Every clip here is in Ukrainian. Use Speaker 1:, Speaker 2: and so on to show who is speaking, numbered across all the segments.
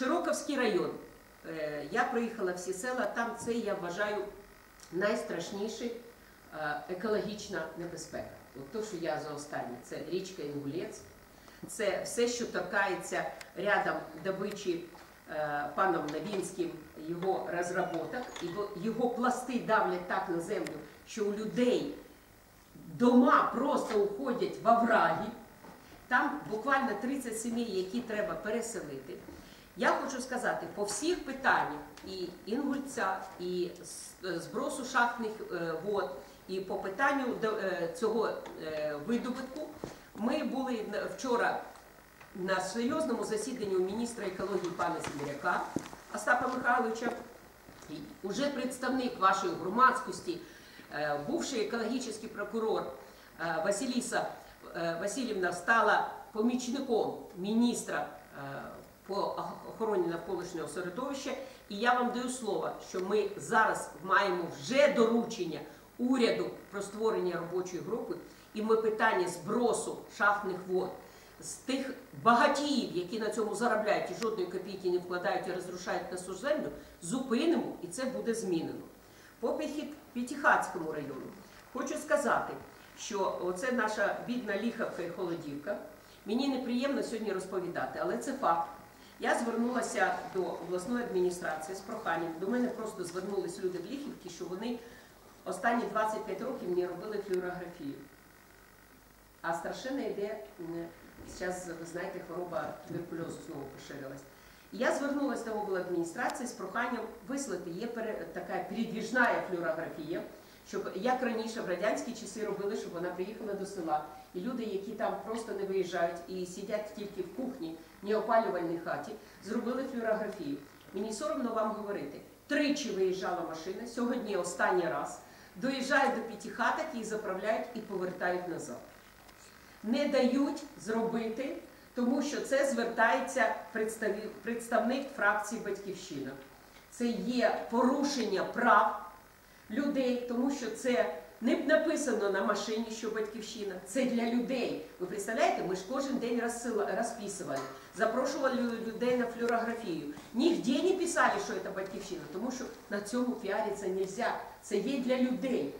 Speaker 1: Широковський район. Е, Я проїхала всі села, там це я вважаю найстрашніша е, екологічна небезпека. От то, що я за останнє, це річка Інгулець, це все, що торкається рядом добичі е, паном Новінським його розробок, його, його пласти давлять так на землю, що у людей дома просто уходять в овраги. Там буквально 30 сімей, які треба переселити. Я хочу сказати, по всіх питаннях і інгульця, і збросу шахтних е, вод, і по питанню е, цього е, видобутку, ми були вчора на серйозному засіданні у міністра екології пана Сіміряка Остапа Михайловича. Уже представник вашої громадськості, бувший екологічний прокурор Василіса Васильівна стала помічником міністра по охороні навколишнього середовища. І я вам даю слово, що ми зараз маємо вже доручення уряду про створення робочої групи, і ми питання збросу шахтних вод з тих багатіїв, які на цьому заробляють і жодної копійки не вкладають і розрушають нашу землю, зупинимо і це буде змінено. По П'ятихатському району хочу сказати, що оце наша бідна ліхавка і холодівка. Мені неприємно сьогодні розповідати, але це факт. Я звернулася до обласної адміністрації з проханням. До мене просто звернулись люди в Ліхівці, що вони останні 25 років не робили флюорографію. А страшенно йде, зараз, ви знаєте, хвороба туберкульозу знову поширилась. Я звернулася до обладміністрації з проханням вислати. Є така передвіжна флюорографія, щоб як раніше в радянські часи робили, щоб вона приїхала до села. І люди, які там просто не виїжджають і сидять тільки в кухні, неопалювальній хаті, зробили флюорографію. Мені соромно вам говорити. Тричі виїжджала машина, сьогодні останній раз. Доїжджають до п'ятихаток, їх заправляють і повертають назад не дають зробити, тому що це звертається представник фракції Батьківщина. Це є порушення прав людей, тому що це не написано на машині, що батьківщина. Це для людей. Ви представляєте, ми ж кожен день розписували, запрошували людей на флюорографію. Нігде не писали, що це батьківщина, тому що на цьому піаритися не можна. Це є для людей.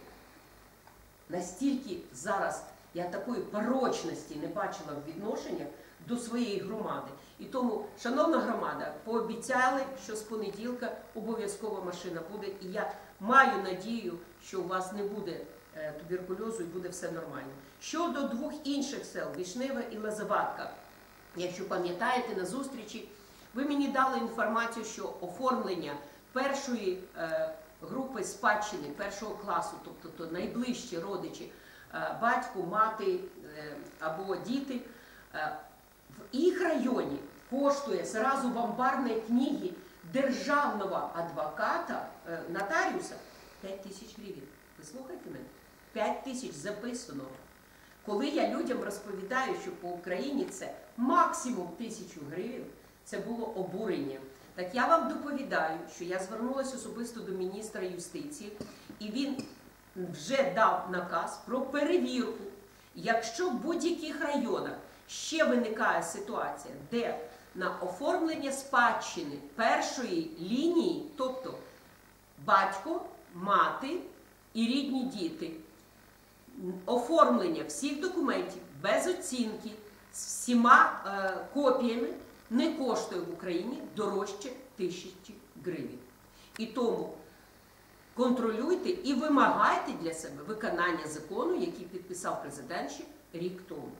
Speaker 1: Настільки зараз я такої порочності не бачила в відношеннях до своєї громади. І тому, шановна громада, пообіцяли, що з понеділка обов'язково машина буде. І я маю надію, що у вас не буде е, туберкульозу і буде все нормально. Щодо двох інших сел Вішнева і Лазаватка, якщо пам'ятаєте на зустрічі, ви мені дали інформацію, що оформлення першої е, групи спадщини першого класу, тобто то найближчі родичі, е, батько, мати або діти, в їх районі коштує зразу в амбарної книги державного адвоката, е, нотаріуса 5 тисяч гривень. Ви слухайте мене? 5 тисяч записано. Коли я людям розповідаю, що по Україні це максимум тисячу гривень, це було обурення. Так я вам доповідаю, що я звернулася особисто до міністра юстиції, і він вже дав наказ про перевірку. Якщо в будь-яких районах ще виникає ситуація, де на оформлення спадщини першої лінії, тобто батько, мати і рідні діти, оформлення всіх документів без оцінки з всіма е, копіями не коштує в Україні дорожче тисячі гривень. І тому контролюйте і вимагайте для себе виконання закону, який підписав президент ще рік тому.